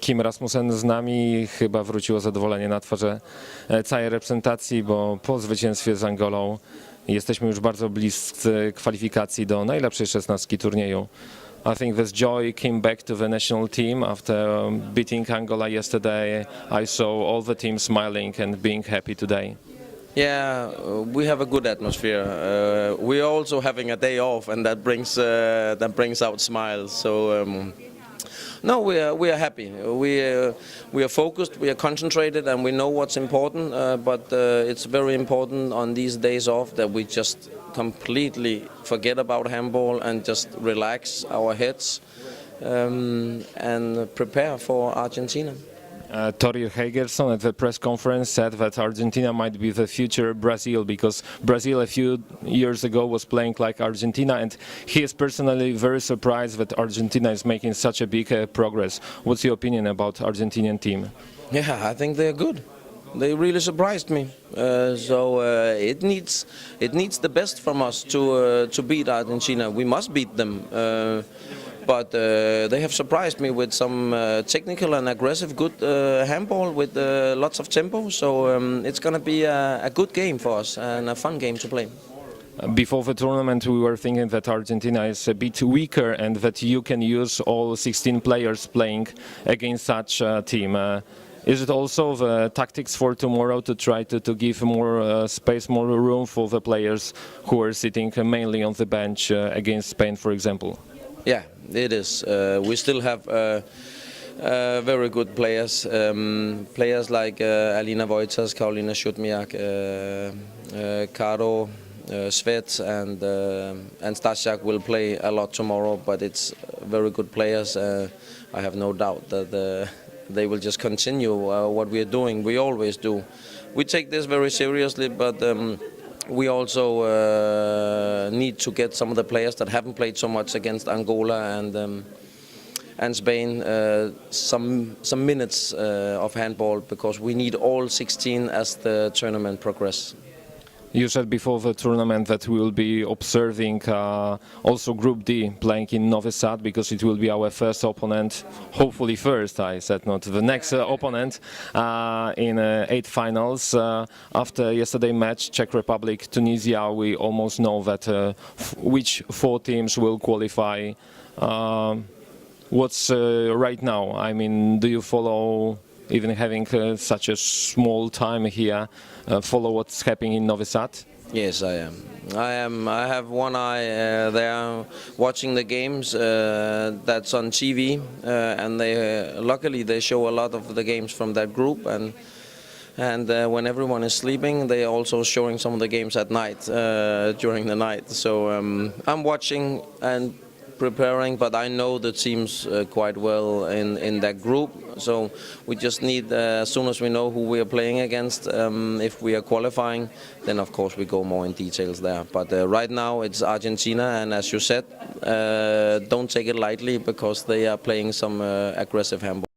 Kim Rasmussen z nami chyba wróciło zadowolenie na twarze e, całej reprezentacji, bo po zwycięstwie z Angolą jesteśmy już bardzo bliscy kwalifikacji do najlepszej szesnastki turnieju. I think this joy came back to the national team after um, beating Angola yesterday. I saw all the team smiling and being happy today. Yeah, uh, we have a good atmosphere. Uh, we're also having a day off, and that brings uh, that brings out smiles. So. Um, no, we are we are happy. We uh, we are focused. We are concentrated, and we know what's important. Uh, but uh, it's very important on these days off that we just completely forget about handball and just relax our heads um, and prepare for Argentina. Uh, Torir Hegerson at the press conference said that Argentina might be the future Brazil because Brazil a few years ago was playing like Argentina and he is personally very surprised that Argentina is making such a big uh, progress. What's your opinion about Argentinian team? Yeah, I think they're good. They really surprised me. Uh, so uh, it needs it needs the best from us to uh, to beat Argentina. We must beat them. But uh, they have surprised me with some uh, technical and aggressive good uh, handball with lots of tempo. So um, it's going to be a, a good game for us and a fun game to play. Before the tournament, we were thinking that Argentina is a bit weaker and that you can use all 16 players playing against such a team. Uh, is it also the tactics for tomorrow to try to, to give more uh, space, more room for the players who are sitting mainly on the bench uh, against Spain, for example? Yeah, it is. Uh, we still have uh, uh, very good players. Um, players like Alina Wojtas, Karolina Schutmiak, uh, Karo, uh, Svet, and uh, and Stasiak will play a lot tomorrow. But it's very good players. Uh, I have no doubt that uh, they will just continue what we are doing. We always do. We take this very seriously, but. Um, we also uh, need to get some of the players that haven't played so much against Angola and um, and Spain uh, some some minutes uh, of handball because we need all 16 as the tournament progress. You said before the tournament that we will be observing uh, also Group D playing in Novi Sad because it will be our first opponent, hopefully first, I said not the next uh, opponent uh, in uh, eight finals. Uh, after yesterday match, Czech Republic, Tunisia, we almost know that uh, which four teams will qualify. Um what's right now? I mean, do you follow, even having uh, such a small time here, uh, follow what's happening in Novi Sad? Yes, I am. I am. I have one eye uh, there watching the games. Uh, that's on TV, uh, and they uh, luckily they show a lot of the games from that group and. And uh, when everyone is sleeping, they are also showing some of the games at night during the night. So um, I'm watching and preparing, but I know the teams uh, quite well in, in that group. So we just need, uh, as soon as we know who we are playing against, um, if we are qualifying, then of course we go more in details there. But uh, right now it's Argentina, and as you said, uh, don't take it lightly because they are playing some uh, aggressive handball.